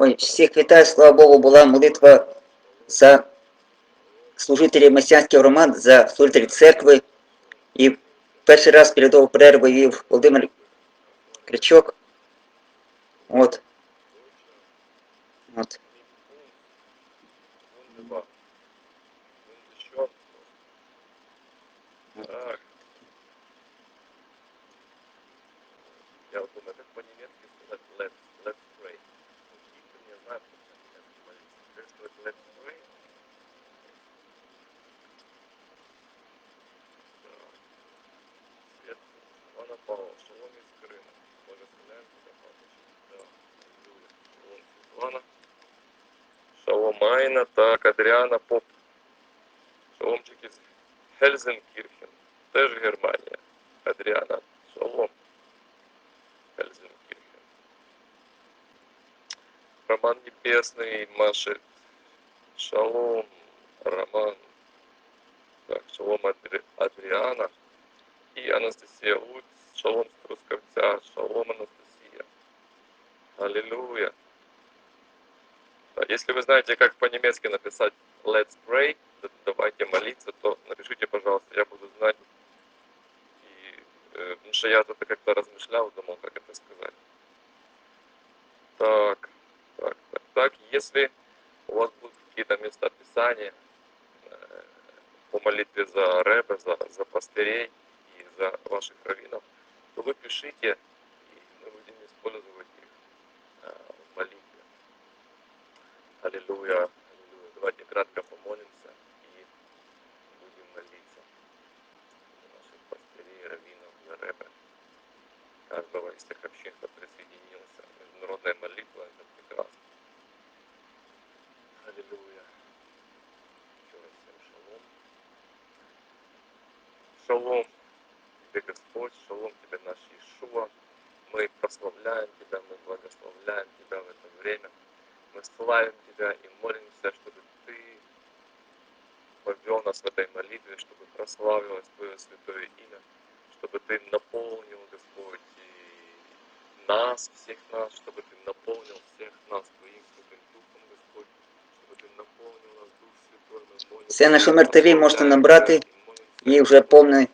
Ой, всіх вітаю, слава Богу, була молитва за служителів месіанських громад, за служителів церкви. І перший раз передову перерву вів Володимир Кричок. От. От. Так. Я вот думаю, как по-немецки сказать let's, Шалом, Светлана. Шалом Айна, так, Адріана Поп. Шаломчик із Хельзенкірхен. Теж Германія. Адріана. Шалом. Хельзенкірхен. Роман Небесний, Маша. Шалом. Роман. Так, шалом Адри... Адріана. І Анастасія Луць. Шалом з Трускавця. Шалом Анастасія. Аллилуйя. Если вы знаете, как по-немецки написать let's pray, давайте молиться, то напишите, пожалуйста, я буду знать. И, э, потому что я тут как-то размышлял, думал, как это сказать. Так, так, так, так. Если у вас будут какие-то места писания э, по молитве за рэбе, за, за пастырей и за ваших раввинов, то вы пишите, и мы будем использовать их э, в молитве. Аллилуйя, аллилуйя. Давайте кратко помолимся и будем молиться за наших пастырей, раввинов, за рэбе, каждого из тех общин, кто присоединился. Международная молитва – это прекрасно. Аллилуйя. Еще раз всем шалом. Шалом тебе, Господь, шалом тебе, наш Иешуа. Мы прославляем Тебя, мы благословляем Тебя в это время Мы славим Тебя и молимся, чтобы Ты повел нас в этой молитве, чтобы прославилось Твое святое имя, чтобы Ты наполнил, Господь, и нас, всех нас, чтобы Ты наполнил всех нас Твоим Святым Духом, Господь, чтобы Ты наполнил нас Дух Святой, мы молимся. Це на Шумертові можете прославляем набрати, Тебя и молимся, і вже повний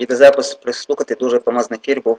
відеозапис прислухати, дуже помазний ефір був.